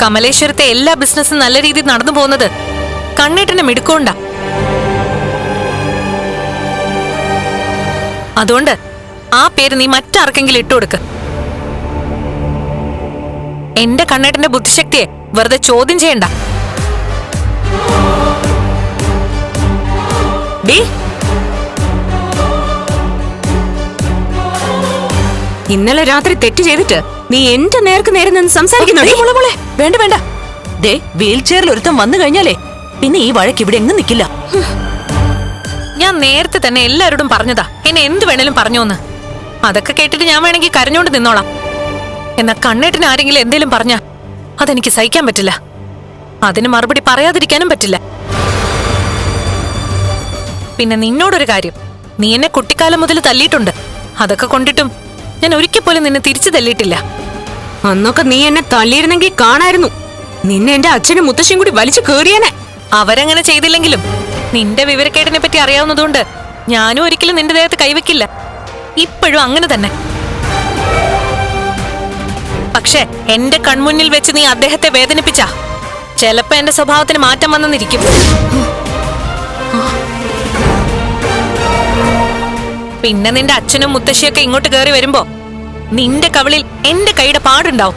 കമലേശ്വരത്തെ എല്ലാ ബിസിനസ്സും നല്ല രീതിയിൽ നടന്നു പോകുന്നത് കണ്ണേട്ടനെ മിടുക്കൊണ്ട. അതുകൊണ്ട് ആ പേര് നീ മറ്റാർക്കെങ്കിലും ഇട്ടുകൊടുക്ക് എന്റെ കണ്ണേട്ടന്റെ ബുദ്ധിശക്തിയെ വെറുതെ ചോദ്യം ചെയ്യണ്ട. ഇന്നലെ രാത്രി തെറ്റ് ചെയ്തിട്ട് നീ എന്റെ നേർക്ക് നേരെ നിന്ന് സംസാരിക്കുന്നു വേണ്ട വേണ്ട. ദേ വീൽ ചെയറിൽ ഒരുത്തം വന്നു കഴിഞ്ഞാലേ പിന്നെ ഈ വഴക്ക് ഇവിടെ എങ്ങും നിക്കില്ല. ഞാൻ നേരത്തെ തന്നെ എല്ലാവരോടും പറഞ്ഞതാ. എന്നെ എന്ത് വേണേലും പറഞ്ഞോന്ന്. അതൊക്കെ കേട്ടിട്ട് ഞാൻ വേണമെങ്കിൽ കരഞ്ഞോണ്ട് നിന്നോളാം. എന്നാ കണ്ണേട്ടിന് ആരെങ്കിലും എന്തേലും പറഞ്ഞ അതെനിക്ക് സഹിക്കാൻ പറ്റില്ല. അതിന് മറുപടി പറയാതിരിക്കാനും പറ്റില്ല. പിന്നെ നിന്നോടൊരു കാര്യം. നീ എന്നെ കുട്ടിക്കാലം മുതൽ തല്ലിയിട്ടുണ്ട്. അതൊക്കെ കൊണ്ടിട്ടും ഞാൻ ഒരിക്കൽ പോലും നിന്നെ തിരിച്ചു തല്ലിയിട്ടില്ല. അന്നൊക്കെ നീ എന്നെ തള്ളിയിരുന്നെങ്കിൽ കാണായിരുന്നു. നിന്നെ എന്റെ അച്ഛനും മുത്തശ്ശിയും കൂടി വലിച്ചു കേറിയനെ. അവരങ്ങനെ ചെയ്തില്ലെങ്കിലും നിന്റെ വിവരക്കേടിനെ പറ്റി അറിയാവുന്നതുകൊണ്ട് ഞാനും ഒരിക്കലും നിന്റെ ദേഹത്ത് കൈവെക്കില്ല. ഇപ്പോഴും അങ്ങനെ തന്നെ. പക്ഷെ എന്റെ കൺമുന്നിൽ വെച്ച് നീ അദ്ദേഹത്തെ വേദനിപ്പിച്ച? ചിലപ്പോ എന്റെ സ്വഭാവത്തിന് മാറ്റം വന്നെന്നിരിക്കും. പിന്നെ നിന്റെ അച്ഛനും മുത്തശ്ശിയൊക്കെ ഇങ്ങോട്ട് കയറി വരുമ്പോ നിന്റെ കവളിൽ എന്റെ കൈയുടെ പാടുണ്ടാവും.